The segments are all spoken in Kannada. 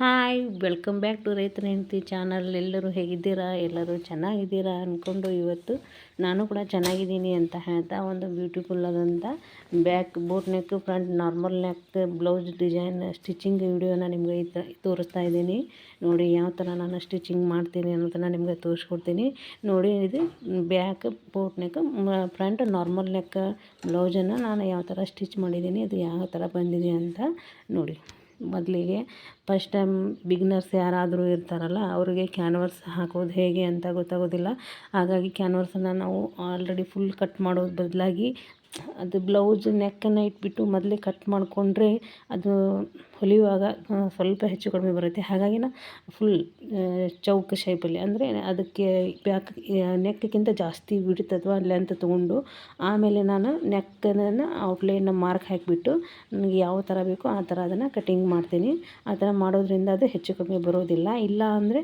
ಹಾಯ್, ವೆಲ್ಕಮ್ ಬ್ಯಾಕ್ ಟು ರೈತರ ಹೆಂಡತಿ ಚಾನಲ್. ಎಲ್ಲರೂ ಹೇಗಿದ್ದೀರಾ? ಎಲ್ಲರೂ ಚೆನ್ನಾಗಿದ್ದೀರಾ ಅಂದ್ಕೊಂಡು ಇವತ್ತು ನಾನು ಕೂಡ ಚೆನ್ನಾಗಿದ್ದೀನಿ ಅಂತ ಹೇಳ್ತಾ ಒಂದು ಬ್ಯೂಟಿಫುಲ್ ಆದಂಥ back boat neck front normal neck blouse design stitching ವಿಡಿಯೋನ ನಿಮಗೆ ತೋರಿಸ್ತಾ ಇದ್ದೀನಿ. ನೋಡಿ ಯಾವ ಥರ ನಾನು ಸ್ಟಿಚಿಂಗ್ ಮಾಡ್ತೀನಿ ಅನ್ನೋದನ್ನು ನಿಮಗೆ ತೋರಿಸ್ಕೊಡ್ತೀನಿ. ನೋಡಿ ಇದು back boat neck front normal neck ಬ್ಲೌಸನ್ನು ನಾನು ಯಾವ ಥರ ಸ್ಟಿಚ್ ಮಾಡಿದ್ದೀನಿ, ಅದು ಯಾವ ಥರ ಬಂದಿದೆ ಅಂತ ನೋಡಿ. ಮೊದಲಿಗೆ ಫಸ್ಟ್ ಟೈಮ್ ಬಿಗ್ನರ್ಸ್ ಯಾರಾದರೂ ಇರ್ತಾರಲ್ಲ, ಅವರಿಗೆ ಕ್ಯಾನ್ವರ್ಸ್ ಹಾಕೋದು ಹೇಗೆ ಅಂತ ಗೊತ್ತಾಗೋದಿಲ್ಲ. ಹಾಗಾಗಿ ಕ್ಯಾನ್ವರ್ಸನ್ನು ನಾವು ಆಲ್ರೆಡಿ ಫುಲ್ ಕಟ್ ಮಾಡೋದು ಬದಲಾಗಿ ಅದು ಬ್ಲೌಸ್ ನೆಕ್ಕನ್ನು ಇಟ್ಬಿಟ್ಟು ಮೊದಲೇ ಕಟ್ ಮಾಡಿಕೊಂಡ್ರೆ ಅದು ಹೊಲಿಯುವಾಗ ಸ್ವಲ್ಪ ಹೆಚ್ಚು ಕಡಿಮೆ ಬರುತ್ತೆ. ಹಾಗಾಗಿ ನಾ ಫುಲ್ ಚೌಕ ಶೈಪಲ್ಲಿ ಅಂದರೆ ಅದಕ್ಕೆ ಬ್ಯಾಕ್ ನೆಕ್ಕಿಂತ ಜಾಸ್ತಿ ಬಿಡುತ್ತೆ ಅಥವಾ ಲೆಂತ್ ತೊಗೊಂಡು, ಆಮೇಲೆ ನಾನು ನೆಕ್ಕನ್ನು ಔಟ್ಲೈನ್ನ ಮಾರ್ಕ್ ಹಾಕಿಬಿಟ್ಟು, ನನಗೆ ಯಾವ ಥರ ಬೇಕೋ ಆ ಥರ ಅದನ್ನು ಕಟಿಂಗ್ ಮಾಡ್ತೀನಿ. ಆ ಥರ ಮಾಡೋದ್ರಿಂದ ಅದು ಹೆಚ್ಚು ಕಡಿಮೆ ಬರೋದಿಲ್ಲ. ಇಲ್ಲ ಅಂದರೆ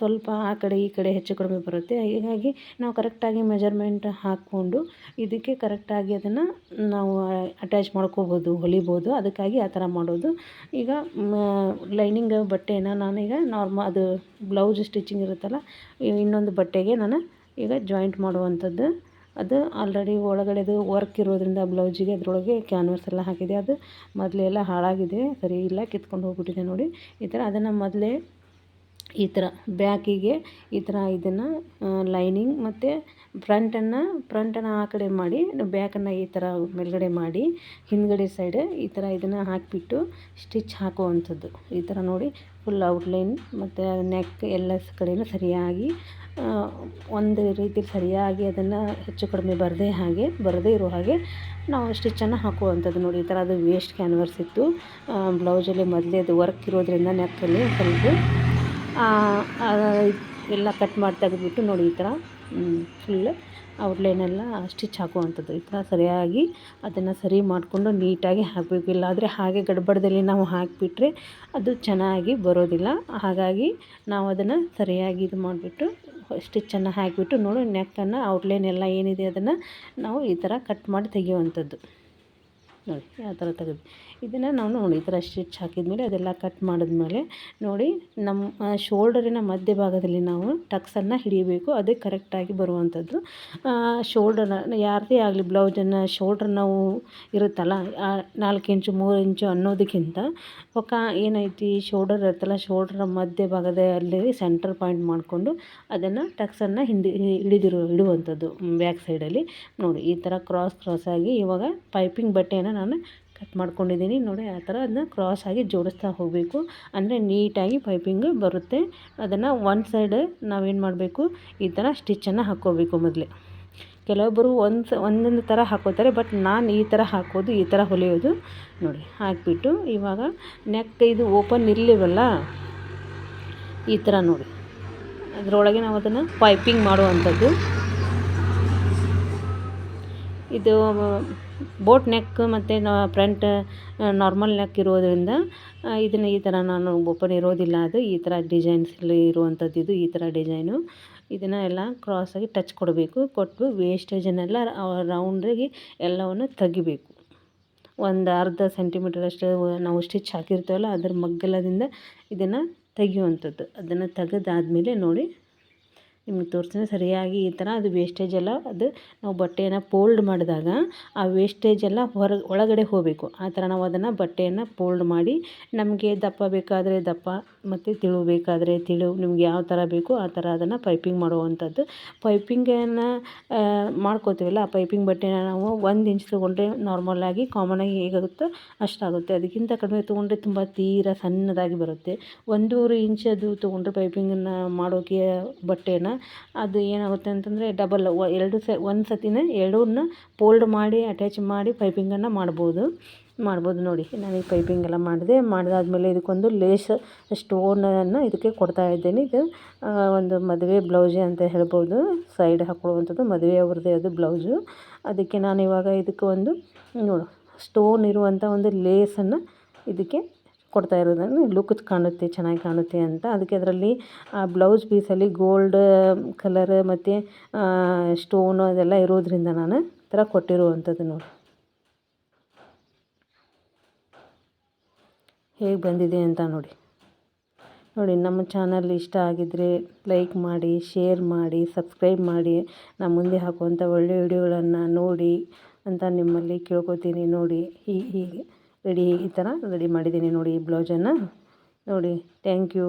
ಸ್ವಲ್ಪ ಆ ಕಡೆ ಈ ಕಡೆ ಹೆಚ್ಚು ಕಡಿಮೆ ಬರುತ್ತೆ. ಹೀಗಾಗಿ ನಾವು ಕರೆಕ್ಟಾಗಿ ಮೆಜರ್ಮೆಂಟ್ ಹಾಕ್ಕೊಂಡು, ಇದಕ್ಕೆ ಕರೆಕ್ಟಾಗಿ ಅದನ್ನು ನಾವು ಅಟ್ಯಾಚ್ ಮಾಡ್ಕೋಬೋದು, ಹೊಲಿಬೋದು. ಅದಕ್ಕಾಗಿ ಆ ಥರ ಮಾಡೋದು ಈಗ ಲೈನಿಂಗ್ ಬಟ್ಟೆನ ನಾನೀಗ ನಾರ್ಮ, ಅದು ಬ್ಲೌಸ್ ಸ್ಟಿಚಿಂಗ್ ಇರುತ್ತಲ್ಲ ಇನ್ನೊಂದು ಬಟ್ಟೆಗೆ ನಾನು ಈಗ ಜಾಯಿಂಟ್ ಮಾಡುವಂಥದ್ದು. ಅದು ಆಲ್ರೆಡಿ ಒಳಗಡೆದು ವರ್ಕ್ ಇರೋದ್ರಿಂದ ಬ್ಲೌಸಿಗೆ ಅದರೊಳಗೆ ಕ್ಯಾನ್ವರ್ಸ್ ಎಲ್ಲ ಹಾಕಿದೆ. ಅದು ಮೊದಲೇ ಎಲ್ಲ ಹಾಳಾಗಿದೆ, ಸರಿ ಇಲ್ಲ, ಕಿತ್ಕೊಂಡು ಹೋಗ್ಬಿಟ್ಟಿದೆ ನೋಡಿ. ಈ ಥರ ಅದನ್ನು ಮೊದಲೇ ಈ ಥರ ಬ್ಯಾಕಿಗೆ ಈ ಥರ ಇದನ್ನು ಲೈನಿಂಗ್ ಮತ್ತು ಫ್ರಂಟನ್ನು ಫ್ರಂಟನ್ನು ಆ ಕಡೆ ಮಾಡಿ, ಬ್ಯಾಕನ್ನು ಈ ಥರ ಮೇಲ್ಗಡೆ ಮಾಡಿ, ಹಿಂದುಗಡೆ ಸೈಡ್ ಈ ಥರ ಇದನ್ನು ಹಾಕಿಬಿಟ್ಟು ಸ್ಟಿಚ್ ಹಾಕುವಂಥದ್ದು. ಈ ಥರ ನೋಡಿ ಫುಲ್ ಔಟ್ಲೈನ್ ಮತ್ತು ನೆಕ್ ಎಲ್ಲ ಕಡೆಯೂ ಸರಿಯಾಗಿ ಒಂದು ರೀತಿ ಸರಿಯಾಗಿ ಅದನ್ನು ಹೆಚ್ಚು ಕಡಿಮೆ ಬರದೇ ಹಾಗೆ, ಬರದೇ ಇರೋ ಹಾಗೆ ನಾವು ಸ್ಟಿಚ್ಚನ್ನು ಹಾಕುವಂಥದ್ದು ನೋಡಿ. ಈ ಥರ ಅದು ವೇಸ್ಟ್ ಕ್ಯಾನ್ವರ್ಸ್ ಇತ್ತು ಬ್ಲೌಸಲ್ಲಿ ಮೊದಲೇ ಅದು ವರ್ಕ್ ಇರೋದ್ರಿಂದ ನೆಕ್ಕಲ್ಲಿ ಸ್ವಲ್ಪ ಎಲ್ಲ ಕಟ್ ಮಾಡಿ ತೆಗೆದ್ಬಿಟ್ಟು ನೋಡಿ ಈ ಥರ ಫುಲ್ ಔಟ್ಲೈನೆಲ್ಲ ಸ್ಟಿಚ್ ಹಾಕುವಂಥದ್ದು. ಈ ಥರ ಸರಿಯಾಗಿ ಅದನ್ನು ಸರಿ ಮಾಡಿಕೊಂಡು ನೀಟಾಗಿ ಹಾಕಬೇಕು ಇಲ್ಲಾದರೆ ಹಾಗೆ ಗಡ್ಬಡದಲ್ಲಿ ನಾವು ಹಾಕಿಬಿಟ್ರೆ ಅದು ಚೆನ್ನಾಗಿ ಬರೋದಿಲ್ಲ. ಹಾಗಾಗಿ ನಾವು ಅದನ್ನು ಸರಿಯಾಗಿ ಇದು ಮಾಡಿಬಿಟ್ಟು ಸ್ಟಿಚ್ಚನ್ನು ಹಾಕಿಬಿಟ್ಟು ನೋಡಿ ನೆಕ್ಕನ್ನು ಔಟ್ಲೈನ್ ಎಲ್ಲ ಏನಿದೆ ಅದನ್ನು ನಾವು ಈ ಥರ ಕಟ್ ಮಾಡಿ ತೆಗೆಯುವಂಥದ್ದು. ನೋಡಿ ಯಾವ ಥರ ತೆಗೆದು ಇದನ್ನು ನಾವು ನೋಡಿ, ಈ ಥರ ಸ್ಟಿಚ್ ಹಾಕಿದ್ಮೇಲೆ ಅದೆಲ್ಲ ಕಟ್ ಮಾಡಿದ್ಮೇಲೆ ನೋಡಿ, ನಮ್ಮ ಶೋಲ್ಡರಿನ ಮಧ್ಯಭಾಗದಲ್ಲಿ ನಾವು ಟಕ್ಸನ್ನು ಹಿಡಿಯಬೇಕು. ಅದೇ ಕರೆಕ್ಟಾಗಿ ಬರುವಂಥದ್ದು. ಶೋಲ್ಡರ್ನ, ಯಾರದೇ ಆಗಲಿ, ಬ್ಲೌಸನ್ನು, ಶೋಲ್ಡರ್ ನಾವು ಇರುತ್ತಲ್ಲ ನಾಲ್ಕು ಇಂಚು, ಮೂರು ಇಂಚು ಅನ್ನೋದಕ್ಕಿಂತ, ಪಕ್ಕ ಏನೈತಿ, ಶೋಲ್ಡರ್ ಇರುತ್ತಲ್ಲ ಭಾಗದ ಮಧ್ಯಭಾಗದಲ್ಲಿ ಸೆಂಟರ್ ಪಾಯಿಂಟ್ ಮಾಡಿಕೊಂಡು ಅದನ್ನು ಟಕ್ಸನ್ನು ಹಿಂದಿ, ಹಿಡಿದಿರೋ ಇಡುವಂಥದ್ದು ಬ್ಯಾಕ್ ಸೈಡಲ್ಲಿ. ನೋಡಿ, ಈ ಥರ ಕ್ರಾಸ್ ಕ್ರಾಸ್ ಆಗಿ ಇವಾಗ ಪೈಪಿಂಗ್ ಬಟ್ಟೆಯನ್ನು ನಾನು ಕಟ್ ಮಾಡ್ಕೊಂಡಿದ್ದೀನಿ. ನೋಡಿ, ಆ ಥರ ಅದನ್ನ ಕ್ರಾಸ್ ಆಗಿ ಜೋಡಿಸ್ತಾ ಹೋಗಬೇಕು. ಅಂದರೆ ನೀಟಾಗಿ ಪೈಪಿಂಗ್ ಬರುತ್ತೆ. ಅದನ್ನು ಒನ್ ಸೈಡ್ ನಾವೇನು ಮಾಡಬೇಕು? ಈ ಥರ ಸ್ಟಿಚ್ಚನ್ನು ಹಾಕ್ಕೋಬೇಕು ಮೊದಲೇ. ಕೆಲವೊಬ್ಬರು ಒಂದು, ಒಂದೊಂದು ಥರ ಹಾಕೋತಾರೆ ಬಟ್ ನಾನು ಈ ಥರ ಹಾಕೋದು, ಈ ಥರ ಹೊಲಿಯೋದು ನೋಡಿ, ಹಾಕಿಬಿಟ್ಟು ಇವಾಗ ನೆಕ್ ಇದು ಓಪನ್ ಇರಲಿವಲ್ಲ, ಈ ಥರ ನೋಡಿ. ಅದರೊಳಗೆ ನಾವು ಅದನ್ನು ಪೈಪಿಂಗ್ ಮಾಡುವಂಥದ್ದು. ಇದು ಬೋಟ್ ನೆಕ್ ಮತ್ತು ಫ್ರಂಟ್ ನಾರ್ಮಲ್ ನೆಕ್ ಇರೋದರಿಂದ ಇದನ್ನು ಈ ಥರ ನಾನು ಓಪನ್ ಇರೋದಿಲ್ಲ. ಅದು ಈ ಥರ ಡಿಸೈನ್ಸಲ್ಲಿ ಇರುವಂಥದ್ದು ಇದು, ಈ ಥರ ಡಿಸೈನು. ಇದನ್ನು ಎಲ್ಲ ಕ್ರಾಸಾಗಿ ಟಚ್ ಕೊಡಬೇಕು. ಕೊಟ್ಟು ವೇಸ್ಟೇಜನ್ನೆಲ್ಲ ರೌಂಡಾಗಿ ಎಲ್ಲವನ್ನು ತೆಗಿಬೇಕು. ಒಂದು ಅರ್ಧ ಸೆಂಟಿಮೀಟರಷ್ಟು ನಾವು ಸ್ಟಿಚ್ ಹಾಕಿರ್ತೀವಲ್ಲ, ಅದ್ರ ಮಗ್ಗಲದಿಂದ ಇದನ್ನು ತೆಗೆಯುವಂಥದ್ದು ಅದನ್ನು ತೆಗೆದಾದ್ಮೇಲೆ ನೋಡಿ ನಿಮಗೆ ತೋರಿಸ್ತೀನಿ ಸರಿಯಾಗಿ ಈ ಥರ ಅದು ವೇಸ್ಟೇಜ್ ಎಲ್ಲ ಅದು ನಾವು ಬಟ್ಟೆಯನ್ನು ಪೋಲ್ಡ್ ಮಾಡಿದಾಗ ಆ ವೇಸ್ಟೇಜ್ ಎಲ್ಲ ಹೊರ ಒಳಗಡೆ ಹೋಗಬೇಕು. ಆ ಥರ ನಾವು ಅದನ್ನು ಬಟ್ಟೆಯನ್ನು ಪೋಲ್ಡ್ ಮಾಡಿ ನಮಗೆ ದಪ್ಪ ಬೇಕಾದರೆ ದಪ್ಪ, ಮತ್ತು ತಿಳು ಬೇಕಾದರೆ ತಿಳು, ನಿಮ್ಗೆ ಯಾವ ಥರ ಬೇಕು ಆ ಥರ ಅದನ್ನು ಪೈಪಿಂಗ್ ಮಾಡುವಂಥದ್ದು. ಪೈಪಿಂಗನ್ನು ಮಾಡ್ಕೋತೀವಲ್ಲ, ಆ ಪೈಪಿಂಗ್ ಬಟ್ಟೆನ ನಾವು ಒಂದು ಇಂಚ್ ತೊಗೊಂಡ್ರೆ ನಾರ್ಮಲಾಗಿ ಕಾಮನಾಗಿ ಹೇಗಾಗುತ್ತೋ ಅಷ್ಟಾಗುತ್ತೆ. ಅದಕ್ಕಿಂತ ಕಡಿಮೆ ತೊಗೊಂಡ್ರೆ ತುಂಬ ತೀರ ಸಣ್ಣದಾಗಿ ಬರುತ್ತೆ. ಒಂದೂವರೆ ಇಂಚ್ ಅದು ತೊಗೊಂಡ್ರೆ ಪೈಪಿಂಗನ್ನು ಮಾಡೋಕೆ ಬಟ್ಟೆನ ಅದು ಏನಾಗುತ್ತೆ ಅಂತಂದರೆ ಡಬಲ್ ಎರಡು ಸ, ಒಂದು ಸತಿನೇ ಎರಡೂರನ್ನ ಫೋಲ್ಡ್ ಮಾಡಿ ಅಟ್ಯಾಚ್ ಮಾಡಿ ಪೈಪಿಂಗನ್ನು ಮಾಡ್ಬೋದು. ಮಾಡ್ಬೋದು ನೋಡಿ. ನಾನೀಗ ಪೈಪಿಂಗ್ ಎಲ್ಲ ಮಾಡಿದೆ. ಮಾಡಿದಾದ್ಮೇಲೆ ಇದಕ್ಕೊಂದು ಲೇಸ್ ಸ್ಟೋನನ್ನು ಇದಕ್ಕೆ ಕೊಡ್ತಾ ಇದ್ದೇನೆ. ಇದು ಒಂದು ಮದುವೆ ಬ್ಲೌಸೆ ಅಂತ ಹೇಳ್ಬೋದು. ಸೈಡ್ ಹಾಕ್ಕೊಳ್ಳುವಂಥದ್ದು ಮದುವೆ ಅವ್ರದ್ದೇ ಅದು ಬ್ಲೌಸು ಅದಕ್ಕೆ ನಾನು ಇವಾಗ ಇದಕ್ಕೆ ಒಂದು, ನೋಡು ಸ್ಟೋನ್ ಇರುವಂಥ ಒಂದು ಲೇಸನ್ನು ಇದಕ್ಕೆ ಕೊಡ್ತಾ ಇರೋದನ್ನು ಲುಕ್ ಕಾಣುತ್ತೆ, ಚೆನ್ನಾಗಿ ಕಾಣುತ್ತೆ ಅಂತ. ಅದಕ್ಕೆ ಅದರಲ್ಲಿ, ಆ ಬ್ಲೌಸ್ ಪೀಸಲ್ಲಿ ಗೋಲ್ಡ್ ಕಲರ್ ಮತ್ತು ಸ್ಟೋನು ಅದೆಲ್ಲ ಇರೋದ್ರಿಂದ ನಾನು ಥರ ಕೊಟ್ಟಿರುವಂಥದ್ದು ನೋಡಿ. ಹೇಗೆ ಬಂದಿದೆ ಅಂತ ನೋಡಿ. ನೋಡಿ, ನಮ್ಮ ಚಾನಲ್ ಇಷ್ಟ ಆಗಿದ್ದರೆ ಲೈಕ್ ಮಾಡಿ ಶೇರ್ ಮಾಡಿ ಸಬ್ಸ್ಕ್ರೈಬ್ ಮಾಡಿ. ನಾನು ಮುಂದೆ ಹಾಕುವಂಥ ಒಳ್ಳೆಯ ವಿಡಿಯೋಗಳನ್ನು ನೋಡಿ ಅಂತ ನಿಮ್ಮಲ್ಲಿ ಕೇಳ್ಕೊತೀನಿ ನೋಡಿ. ಹೀಗೆ. ರೆಡಿ ಈ ಥರ ರೆಡಿ ಮಾಡಿದ್ದೀನಿ ನೋಡಿ ಈ ಬ್ಲೌಸನ್ನು. ನೋಡಿ ಥ್ಯಾಂಕ್ ಯು